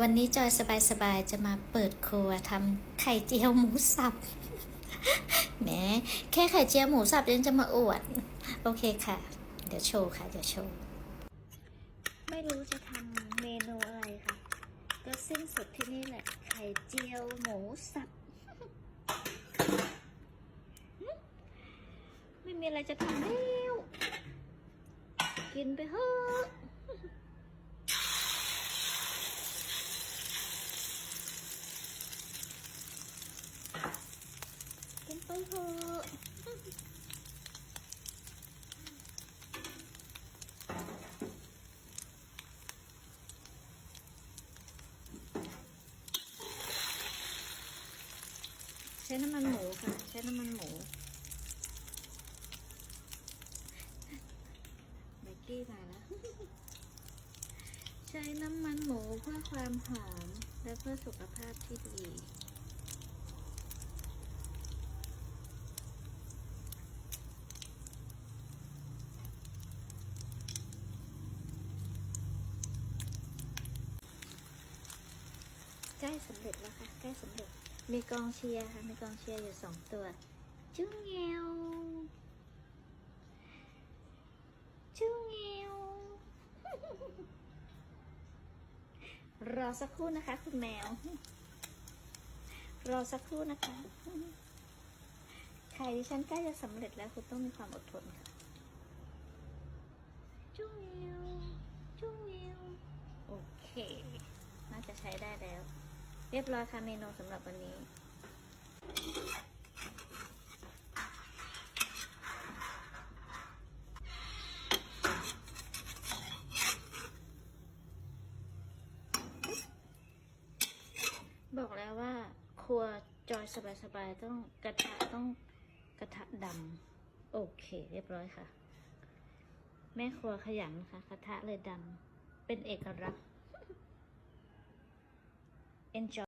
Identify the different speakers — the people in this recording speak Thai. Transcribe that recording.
Speaker 1: วันนี้จอยสบายๆ จะมาเปิดครัวทำไข่เจียวหมูสับ แหม แค่ไข่เจียวหมูสับยังจะมาอวด โอเคค่ะ เดี๋ยวโชว์ค่ะ เดี๋ยวโชว์ ไม่รู้จะทำเมนูอะไรค่ะ ก็สิ้นสุดที่นี่แหละ ไข่เจียวหมูสับ ไม่มีอะไรจะทำแล้ว กินไปเถอะ ไปเถอะใช้น้ำมันหมูค่ะ ใช้น้ำมันหมูเบกกี้มาแล้ว ใช้น้ำมันหมูเพื่อความหอมและเพื่อสุขภาพที่ดี ใกล้สำเร็จแล้วค่ะ ใกล้สำเร็จ มีกองเชียร์ค่ะ มีกองเชียร์อยู่สองตัวจุ้งเงียวจุ้งเงียวรอสักครู่นะคะ คุณแมว รอสักครู่นะคะไข่ดิฉันใกล้จะสำเร็จแล้วคุณต้องมีความอดทนค่ะจุ้งเงียว จุ้งเงียว โอเค น่าจะใช้ได้แล้ว เรียบร้อยค่ะเมนูสำหรับวันนี้ บอกแล้วว่า ครัวจอยสบายๆต้องกระทะต้องกระทะดำโอเค เรียบร้อยค่ะ แม่ครัวขยันค่ะกระทะเลยดำเป็นเอกลักษณ์ enjoy